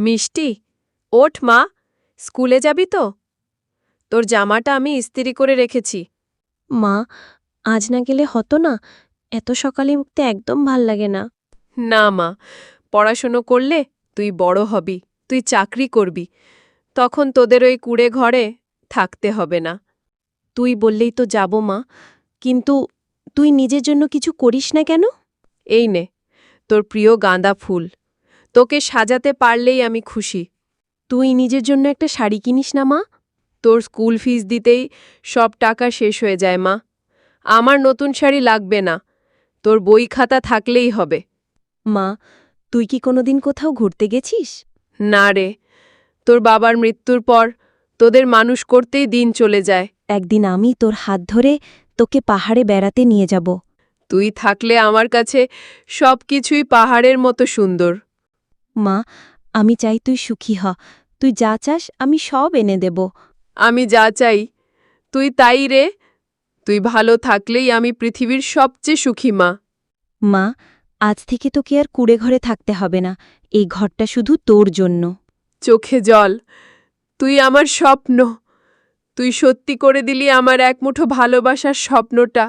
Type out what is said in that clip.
মিষ্টি। ওঠ মা। স্কুলে যাবি তো? তোর জামাটা আমি ইস্ত্রি করে রেখেছি। মা আজ না গেলে হতো না? এত সকালে উঠতে একদম ভালো লাগে না। না মা। পড়াশুনো করলে তুই বড় হবি তুই চাকরি করবি। তখন তোদের ওই কুড়ে ঘরে থাকতে হবে না। তুই বললেই তো যাব মা। কিন্তু তুই নিজের জন্য কিছু করিস না কেন? এই নে তোর প্রিয় গাঁদা ফুল। তোকে সাজাতে পারলেই আমি খুশি। তুই নিজের জন্য একটা শাড়ি কিনিস না মা? তোর স্কুল ফিস দিতেই সব টাকা শেষ হয়ে যায় মা। আমার নতুন শাড়ি লাগবে না। তোর বই খাতা থাকলেই হবে। মা তুই কি কোনোদিন কোথাও ঘুরতে গেছিস? না রে। তোর বাবার মৃত্যুর পর তোদের মানুষ করতেই দিন চলে যায়। একদিন আমি তোর হাত ধরে তোকে পাহাড়ে বেড়াতে নিয়ে যাব। তুই থাকলে আমার কাছে সব কিছুই পাহাড়ের মতো সুন্দর। মা আমি চাই তুই সুখী হ। তুই যা চাস আমি সব এনে দেব। আমি যা চাই তুই তাই রে। তুই ভালো থাকলেই আমি পৃথিবীর সবচেয়ে সুখী মা। মা আজ থেকে তোকে আর কুড়ে ঘরে থাকতে হবে না। এই ঘরটা শুধু তোর জন্য। চোখে জল তুই আমার স্বপ্ন। তুই সত্যি করে দিলি আমার এক মুঠো ভালোবাসার স্বপ্নটা।